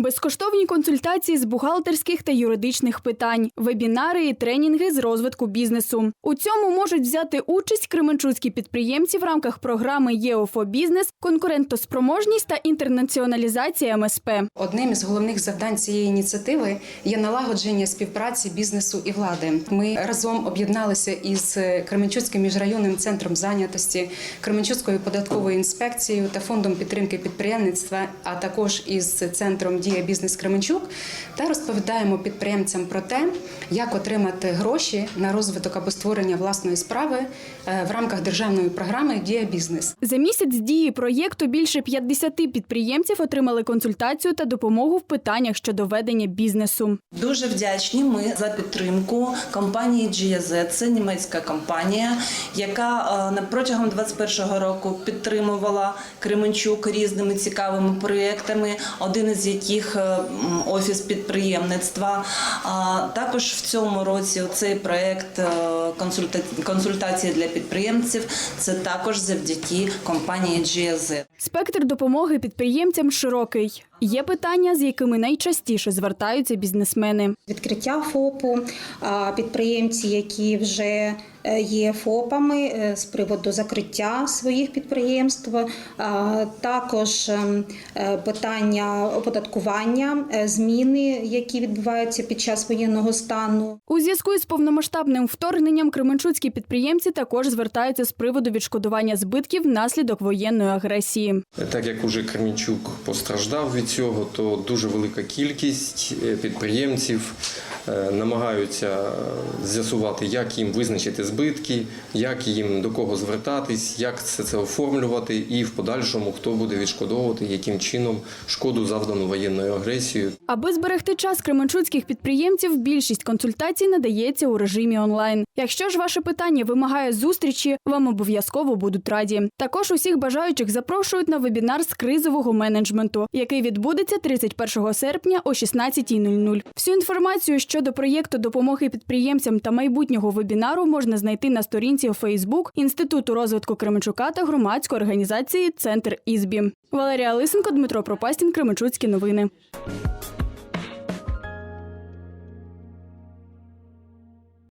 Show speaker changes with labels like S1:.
S1: Безкоштовні консультації з бухгалтерських та юридичних питань, вебінари і тренінги з розвитку бізнесу. У цьому можуть взяти участь кременчуцькі підприємці в рамках програми ЄОФО Бізнес, конкурентоспроможність та інтернаціоналізація МСП.
S2: Одним із головних завдань цієї ініціативи є налагодження співпраці бізнесу і влади. Ми разом об'єдналися із Кременчуцьким міжрайонним центром зайнятості, Кременчуцькою податковою інспекцією та фондом підтримки підприємництва, а також із центром Дія бізнес Кременчук та розповідаємо підприємцям про те, як отримати гроші на розвиток або створення власної справи е, в рамках державної програми Дія бізнес.
S1: За місяць дії проєкту більше 50 підприємців отримали консультацію та допомогу в питаннях щодо ведення бізнесу.
S3: Дуже вдячні ми за підтримку компанії GIZ. Це німецька компанія, яка е, на протягом 2021 року підтримувала Кременчук різними цікавими проєктами. Один із яких е, м, офіс підприємництва. А також в цьому році цей проєкт е, консультації для підприємців. Це також завдяки компанії GIZ.
S1: Спектр допомоги підприємцям широкий. Є питання, з якими найчастіше звертаються бізнесмени.
S4: відкриття ФОПу, підприємці, які вже е, є ФОПами е, з приводу закриття своїх підприємств, а, також е, питання оподаткування, е, зміни, які відбуваються під час воєнного стану.
S1: У зв'язку із повномасштабним вторгненням кременчуцькі підприємці також звертаються з приводу відшкодування збитків внаслідок воєнної агресії.
S5: Так як уже Кремінчук постраждав від цього, то дуже велика кількість е, підприємців е, намагаються е, з'ясувати, як їм визначити збитки, як їм до кого звертатись, як все це оформлювати, і в подальшому хто буде відшкодовувати, яким чином шкоду завдану воєнною агресією.
S1: Аби зберегти час кременчуцьких підприємців, більшість консультацій надається у режимі онлайн. Якщо ж ваше питання вимагає зустрічі, вам обов'язково будуть раді. Також усіх бажаючих запрошують на вебінар з кризового менеджменту, який відбудеться 31 серпня о 16.00. Всю інформацію щодо проєкту допомоги підприємцям та майбутнього вебінару можна знайти на сторінці у Фейсбук Інституту розвитку Кременчука та громадської організації Центр Ізбі. Валерія Лисенко, Дмитро Пропастін, Кременчуцькі новини.